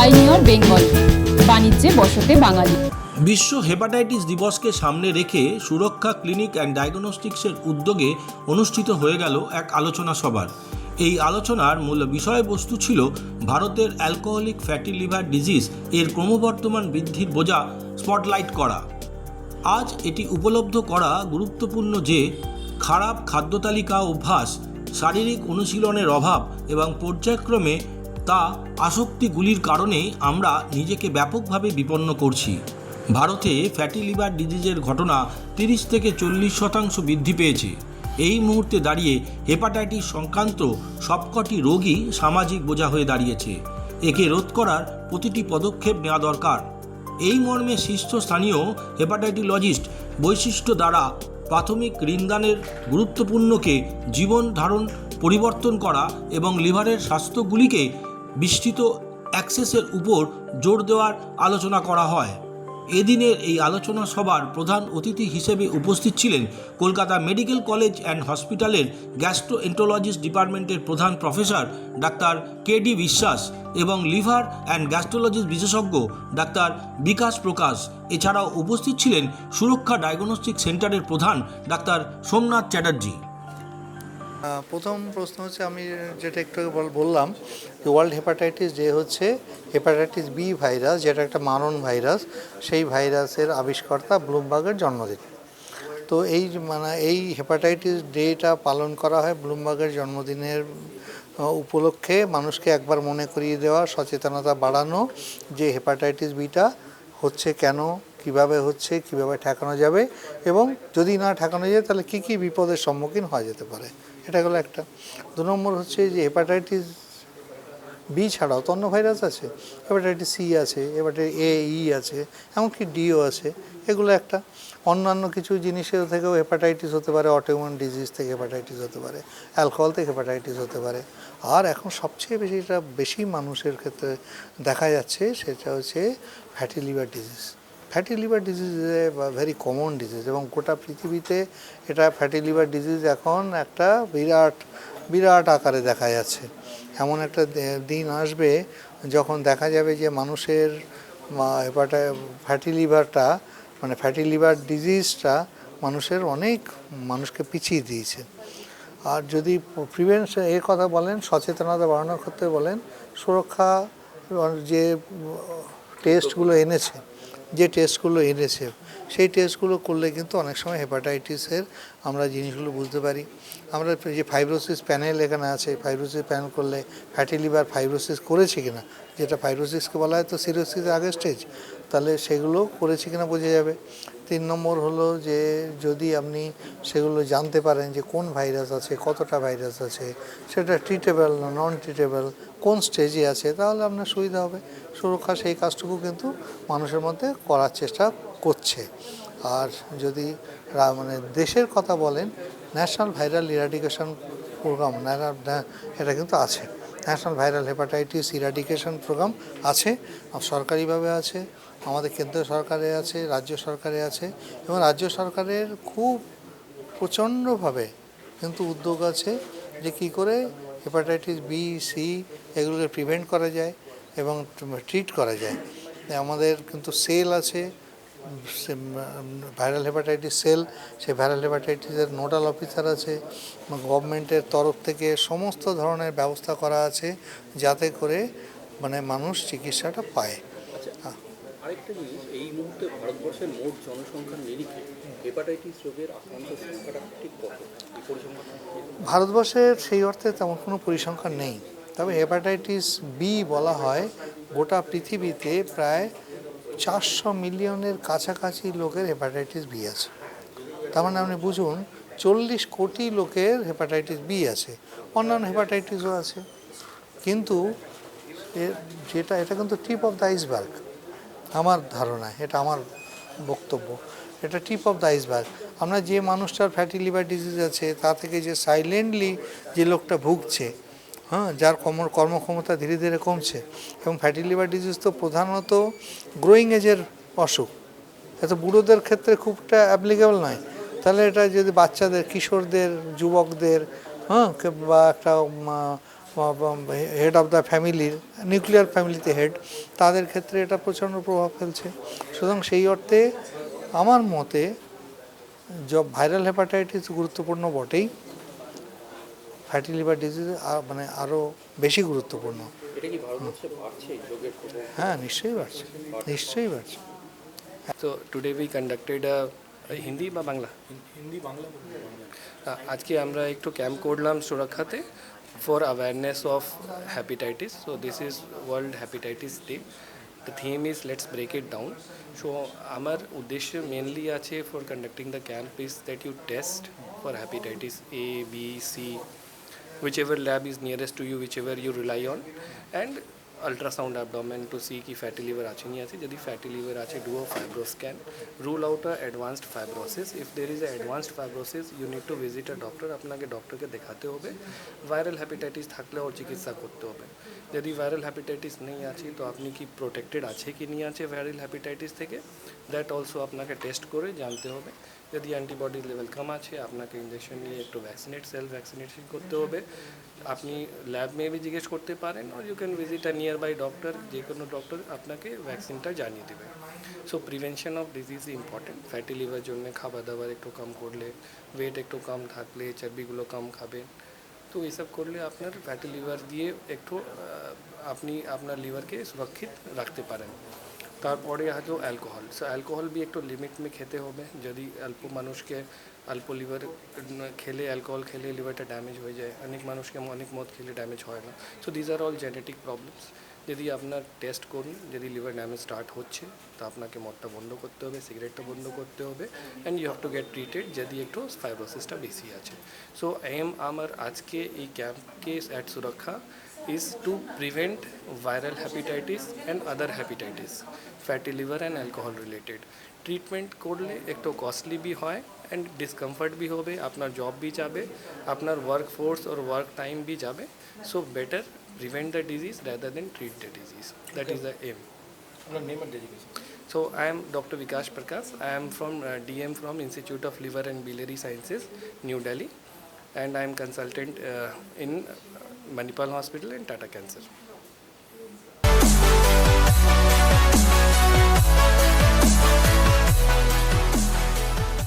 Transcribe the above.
Pioneer Bengal, বাণিজ্যে বসতে বাঙালি। বিশ্ব হেপাটাইটিস দিবসকে সামনে রেখে সুরক্ষা ক্লিনিক অ্যান্ড ডায়াগনস্টিক্সের উদ্যোগে অনুষ্ঠিত হয়ে গেল এক আলোচনা সভার। এই আলোচনার মূল বিষয়বস্তু ছিল ভারতের অ্যালকোহলিক ফ্যাটি লিভার ডিজিজ এর ক্রমবর্ধমান বৃদ্ধির বোঝা স্পটলাইট করা। আজ এটি উপলব্ধ করা গুরুত্বপূর্ণ যে, খারাপ খাদ্য তালিকা অভ্যাস, শারীরিক অনুশীলনের অভাব এবং পর্যায়ক্রমে তা আসক্তিগুলির কারণে আমরা নিজেকে ব্যাপকভাবে বিপন্ন করছি। ভারতে ফ্যাটি লিভার ডিজিজের ঘটনা তিরিশ থেকে চল্লিশ শতাংশ বৃদ্ধি পেয়েছে। এই মুহূর্তে দাঁড়িয়ে হেপাটাইটিস সংক্রান্ত সবকটি রোগই সামাজিক বোঝা হয়ে দাঁড়িয়েছে। একে রোধ করার প্রতিটি পদক্ষেপ নেওয়া দরকার। এই মর্মে শীর্ষস্থানীয় হেপাটাইটিলজিস্ট বৈশিষ্ট্য দ্বারা প্রাথমিক ঋণদানের গুরুত্বপূর্ণকে জীবন ধারণ, পরিবর্তন করা এবং লিভারের স্বাস্থ্যগুলিকে বিস্তৃত অ্যাক্সেসের উপর জোর দেওয়ার আলোচনা করা হয়। এদিনের এই আলোচনা সভার প্রধান অতিথি হিসেবে উপস্থিত ছিলেন কলকাতা মেডিকেল কলেজ অ্যান্ড হসপিটালের গ্যাস্ট্রোএন্টোলজিস্ট ডিপার্টমেন্টের প্রধান professor doctor K D Biswas এবং লিভার অ্যান্ড গ্যাস্ট্রোলজিস্ট বিশেষজ্ঞ ডাক্তার বিকাশ প্রকাশ। এছাড়াও উপস্থিত ছিলেন সুরক্ষা ডায়াগনস্টিক সেন্টারের প্রধান ডাক্তার সোমনাথ চ্যাটার্জি। প্রথম প্রশ্ন হচ্ছে আমি যেটা একটু বললাম যে ওয়ার্ল্ড হেপাটাইটিস ডে হচ্ছে হেপাটাইটিস বি ভাইরাস, যেটা একটা মারণ ভাইরাস, সেই ভাইরাসের আবিষ্কর্তা ব্লুমবার্গের জন্মদিন। তো এই মানে এই হেপাটাইটিস ডেটা পালন করা হয় ব্লুমবার্গের জন্মদিনের উপলক্ষে মানুষকে একবার মনে করিয়ে দেওয়া, সচেতনতা বাড়ানো যে হেপাটাইটিস বিটা হচ্ছে কেন কীভাবে হচ্ছে, কীভাবে ঠেকানো যাবে এবং যদি না ঠেকানো যায়, তাহলে কি কি বিপদের সম্মুখীন হওয়া যেতে পারে? এটা হলো একটা। দু নম্বর হচ্ছে যে হেপাটাইটিস বি ছাড়াও তো অন্য ভাইরাস আছে। হেপাটাইটিস সি আছে হেপাটাইটিস এ ই আছে, এমনকি ডিও আছে। এগুলো একটা। অন্যান্য কিছু জিনিসের থেকেও হেপাটাইটিস হতে পারে অটোইমিউন ডিজিজ থেকে হেপাটাইটিস হতে পারে অ্যালকোহল থেকে হেপাটাইটিস হতে পারে। আর এখন সবচেয়ে বেশি এটা বেশি মানুষের ক্ষেত্রে দেখা যাচ্ছে, সেটা হচ্ছে fatty liver disease fatty liver disease very common disease এবং গোটা পৃথিবীতে এটা ফ্যাটি লিভার ডিজিজ এখন একটা বিরাট বিরাট আকারে দেখা যাচ্ছে। এমন একটা দিন আসবে যখন দেখা যাবে যে মানুষের হেপাটা ফ্যাটি লিভারটা মানে ফ্যাটি লিভার ডিজিজটা মানুষের অনেক মানুষকে পিছিয়ে দিয়েছে। আর যদি প্রিভেনশন এর কথা বলেন, সচেতনতা বাড়ানোর ক্ষেত্রে বলেন, সুরক্ষা, যে টেস্টগুলো এনেছে যে টেস্টগুলো এনেছে, সেই টেস্টগুলো করলে কিন্তু অনেক সময় হেপাটাইটিসের আমরা জিনিসগুলো বুঝতে পারি। আমরা যে ফাইব্রোসিস প্যানেল এখানে আছে ফাইব্রোসিস প্যানেল করলে ফ্যাটি লিভার ফাইব্রোসিস করেছে কিনা, যেটা ফাইব্রোসিসকে বলা হয় তো সিরোসিস আগে স্টেজ তাহলে সেগুলো করেছে কিনা বোঝা যাবে। তিন নম্বর হলো যে, যদি আপনি সেগুলো জানতে পারেন যে কোন ভাইরাস আছে, কতটা ভাইরাস আছে, সেটা ট্রিটেবল না নন ট্রিটেবল কোন স্টেজে আছে, তাহলে আপনার সুবিধা হবে। সুরক্ষা সেই কাজটুকু কিন্তু মানুষের মধ্যে করার চেষ্টা করছে। আর যদি মানে দেশের কথা বলেন ন্যাশনাল ভাইরাল ইরাডিকেশন প্রোগ্রাম এটা কিন্তু আছে। National viral hepatitis eradication programme আছে সরকারিভাবে আছে, আমাদের কেন্দ্র সরকারে আছে, রাজ্য সরকারে আছে, এবং রাজ্য সরকারের খুব প্রচণ্ডভাবে কিন্তু উদ্যোগ আছে যে কী করে হেপাটাইটিস বি সি এগুলোকে প্রিভেন্ট করা যায় এবং ট্রিট করা যায়। আমাদের কিন্তু সেল আছে ভাইরাল হেপাটাইটিস সেল সেই ভাইরাল হেপাটাইটিসের নোডাল অফিসার আছে গভর্নমেন্টের তরফ থেকে সমস্ত ধরনের ব্যবস্থা করা আছে যাতে করে মানে মানুষ চিকিৎসাটা পায়। আরেকটা জিনিস এই মুহূর্তে ভারতবর্ষের মোট জনসংখ্যার নিরিখে হেপাটাইটিস রোগের আক্রান্ত সংখ্যাটা ঠিক কত? ভারতবর্ষের সেই অর্থে তেমন কোনো পরিসংখ্যান নেই। তবে হেপাটাইটিস বি বলা হয় গোটা পৃথিবীতে প্রায় চারশো মিলিয়নের কাছাকাছি লোকের হেপাটাইটিস বি আছে। তার মানে আপনি বুঝুন, চল্লিশ কোটি লোকের হেপাটাইটিস বি আছে, অন্যান্য হেপাটাইটিসও আছে। কিন্তু যেটা, এটা কিন্তু টিপ অফ দ্য আইসবার্গ, আমার ধারণা, এটা আমার বক্তব্য। এটা টিপ অফ দ্য আইসবার্গ। আমরা যে মানুষটার ফ্যাটি লিভার ডিজিজ আছে, তা থেকে যে সাইলেন্টলি যে লোকটা ভুগছে হ্যাঁ যার কর্ম কর্মক্ষমতা ধীরে ধীরে কমছে এবং ফ্যাটি লিভার ডিজিজ তো প্রধানত গ্রোয়িং এজের অসুখ। এত বুড়োদের ক্ষেত্রে খুবটা অ্যাপ্লিকেবল নয়। তাহলে এটা যদি বাচ্চাদের, কিশোরদের, যুবকদের হ্যাঁ বা একটা হেড অফ দ্য ফ্যামিলির নিউক্লিয়ার ফ্যামিলিতে হেড তাদের ক্ষেত্রে এটা প্রচণ্ড প্রভাব ফেলছে। সুতরাং সেই অর্থে আমার মতে ভাইরাল হেপাটাইটিস গুরুত্বপূর্ণ বটেই। ফ্যাটি লিভার ডিজিজ মানে আরও বেশি গুরুত্বপূর্ণ। হ্যাঁ নিশ্চয়ই বাড়ছে। নিশ্চয়ই বাড়ছে। So today we conducted a Hindi বা বাংলা? হিন্দি বাংলা আজকে আমরা একটু ক্যাম্প করলাম সুরক্ষাতে for awareness of hepatitis so this is world hepatitis day the theme is let's break it down so আমার উদ্দেশ্য মেনলি আছে for conducting the camp is that you test for hepatitis A B C whichever lab is nearest to you whichever you rely on and ultrasound abdomen to see কি fatty liver আছে নি আছে যদি fatty liver আছে do a fibroscan rule out a advanced fibrosis if there is a advanced fibrosis you need to visit a doctor আপনাকে ডক্টরকে দেখাতে হবে ভাইরাল হ্যাপিটাইটিস থাকলে ওর চিকিৎসা করতে হবে যদি ভাইরাল হ্যাপিটাইটিস নেই আছে তো আপনি কি প্রোটেক্টেড আছে কি নিয়ে আছে ভাইরাল হ্যাপিটাইটিস থেকে দ্যাট অলসো আপনাকে টেস্ট করে জানতে হবে যদি অ্যান্টিবডি লেভেল কম আছে আপনাকে ইঞ্জেকশন নিয়ে একটু ভ্যাকসিনেট সেলফ ভ্যাকসিনেশন করতে হবে। আপনি ল্যাব মেয়ে জিজ্ঞেস করতে পারেন or you can visit a nearby doctor যে কোনো ডক্টর আপনাকে ভ্যাকসিনটা জানিয়ে দেবে। So prevention of disease important fatty liver জন্য খাবার দাবার একটু কম করলে ওয়েট একটু কম থাকলে, চর্বিগুলো কম খাবেন। তো এইসব করলে আপনার ফ্যাটি লিভার দিয়ে একটু আপনি আপনার লিভারকে সুরক্ষিত রাখতে পারেন। তারপরে হয়তো অ্যালকোহল সো অ্যালকোহল বি একটু লিমিট মে খেতে হবে। যদি অল্প মানুষকে, অল্প লিভার খেলে অ্যালকোহল খেলে লিভারটা ড্যামেজ হয়ে যায়, অনেক মানুষকে অনেক মদ খেলে ড্যামেজ হয় না। So these are all genetic problems যদি আপনার টেস্ট করুন, যদি লিভার ড্যামেজ স্টার্ট হচ্ছে, তা আপনাকে মদটা বন্ধ করতে হবে সিগারেটটা বন্ধ করতে হবে and you have to get treated যদি একটু ফাইব্রোসিসটা বেশি আছে। সো এম আমার আজকে এই ক্যাম্পকে at Suraksha is to prevent viral hepatitis and other hepatitis fatty liver and alcohol related treatment করলে একটু কস্টলি বি হয় অ্যান্ড ডিসকমফর্ট বি হবে আপনার জব বি যাবে আপনার work force or work time B যাবে so better prevent the disease rather than treat the disease that is the um আপনার name and designation So I am Dr. Vikash Prakash. I am from uh, DM from Institute of Liver and Biliary Sciences, New Delhi, Manipal Hospital and Tata Cancer.